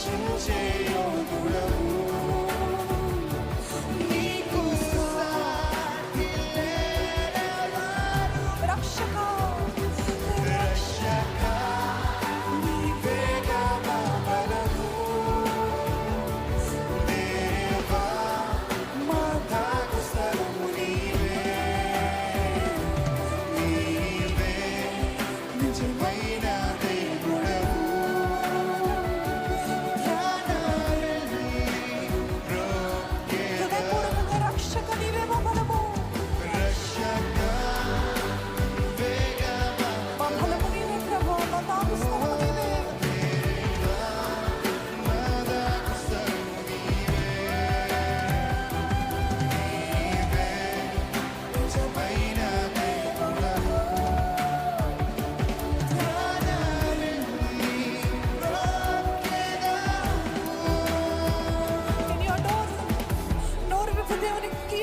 世界有独人。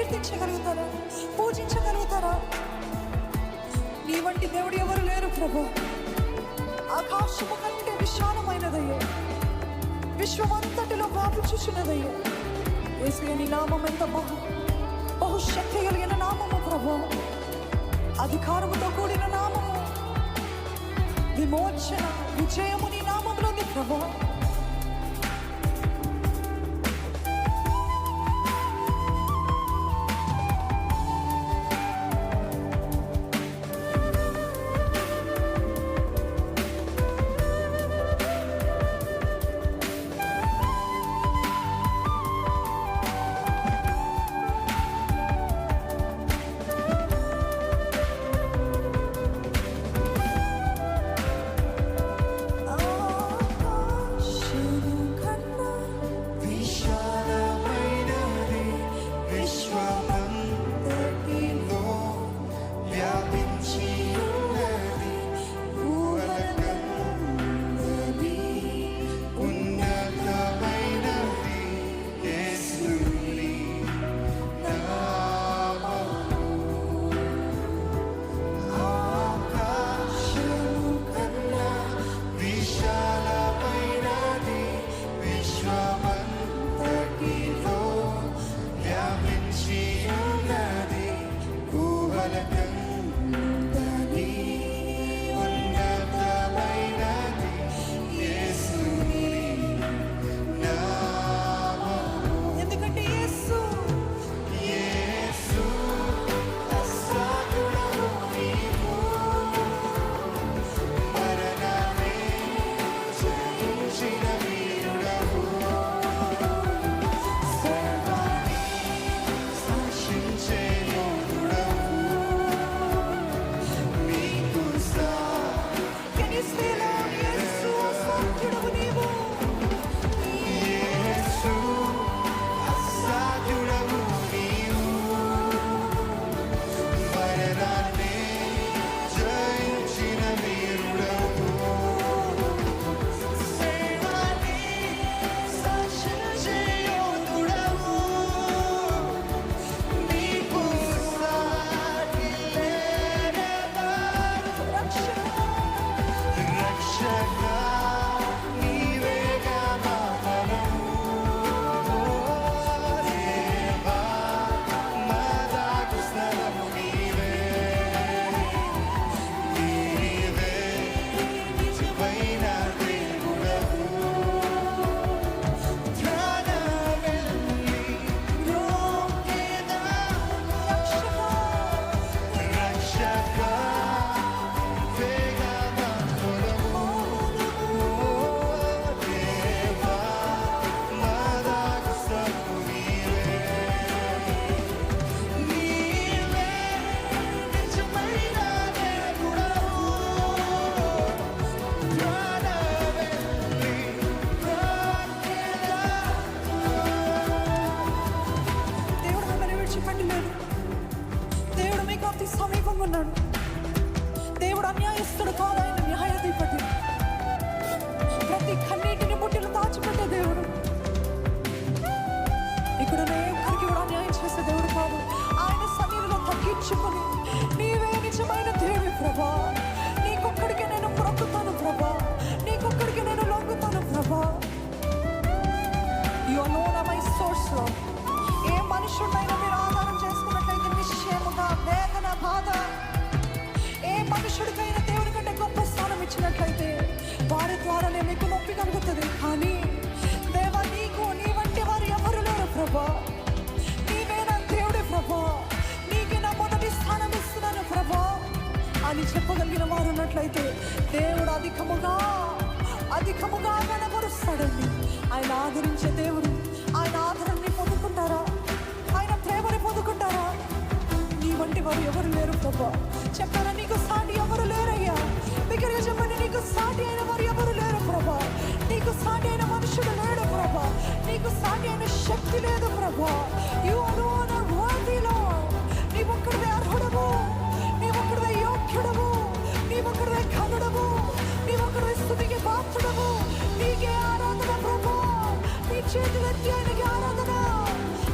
కీర్తించగలుగుతారా పూజించగలుగుతారా? నీ వంటి దేవుడు ఎవరు లేరు ప్రభు. ఆకాశము కంటే విశాలమైనదయ్యా. విశ్వమంతటిలో వ్యాపించుచున్నదయ్యా ఏసయ్య నీ నామం ఎంత బహు బహుశక్తి కలిగిన నామము ప్రభు. అధికారముతో కూడిన నామము. విమోచన విజయము నీ అతి సమీపంగా ఉన్నాడు. దేవుడు అన్యాయస్తుడు కాదైన న్యాయాధిపతి. ప్రతి కన్నీటిని పుట్టిన దాచిపెట్టే దేవుడు. ఇక్కడ ఒక్కరికి కూడా అన్యాయం చేసే దేవుడు కాదు. ఆయన సమీరంలో తగ్గించుకొని నీవే నిజమైన దేవి ప్రభా. నీకొక్కడికి నేను బ్రతుతాను ప్రభా. నీకొక్కడికి నేను లొంగుతాను ప్రభా. యో లోన్ మై సోర్స్ ఏ మనుషుడైనా వచ్చినట్లయితే వారి ద్వారానే మీకు నొప్పి కలుగుతుంది. కానీ దేవా నీకు నీ వంటి వారు ఎవరు లేరు ప్రభా. నీవే నా దేవుడే ప్రభా. నీకే నా మొదటి స్థానం ఇస్తున్నాను ప్రభా. అని చెప్పగలిగిన వారు ఉన్నట్లయితే దేవుడు అధికముగా అధికముగా కనబరుస్తాడండి ఆయన ఆదరించే దేవుడు ఆయన ఆదరణని పొందుకుంటారా? ఆయన ప్రేమని పొందుకుంటారా? నీ వంటి వారు ఎవరు లేరు ప్రభా. చెప్పారా నీకు సాటి ఎవరు లేరు? నీకు శక్తి లేదు ప్రభా. You alone are worthy lord నీవు ఒక్కడివే అర్హుడవు. నీవు ఒక్కడివే యోగ్యుడవు. నీవు ఒక్కడివే ఘనుడవు. నీవు ఒక్కడివే స్థుతికి పాత్రుడవు. నీకే ఆరాధన ప్రభా. నీ చేతులెత్తి ఆయనకి ఆరాధన.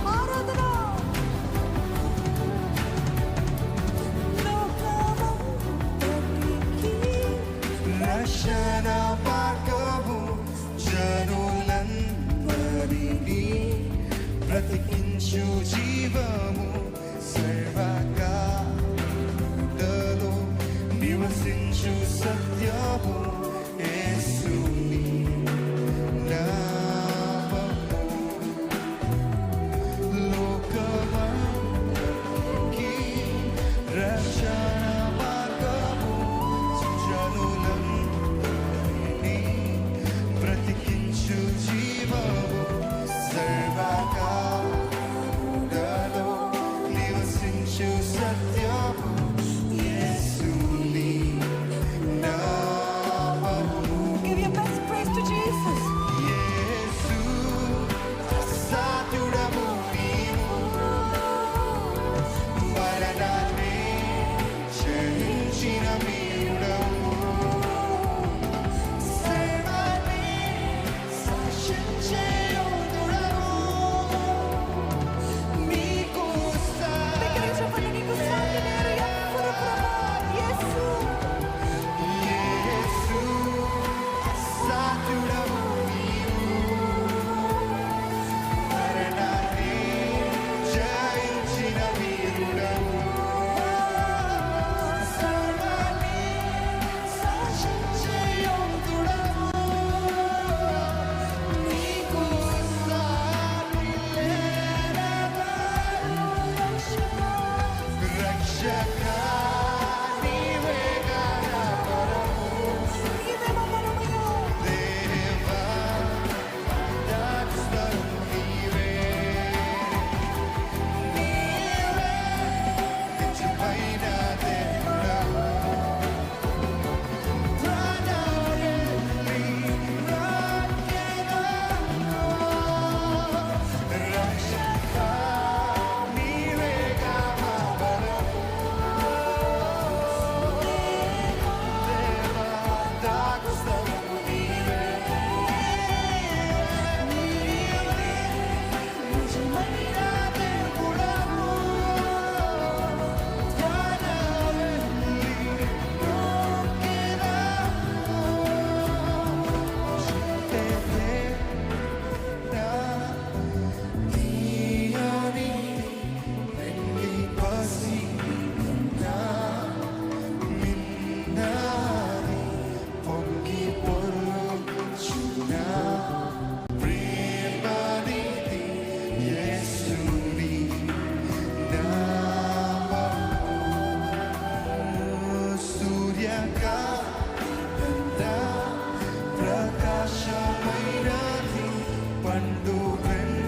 ఆరాధన. లోకమంతటికీ రక్షణ Hoje vamos servar. siya ay nating pandugan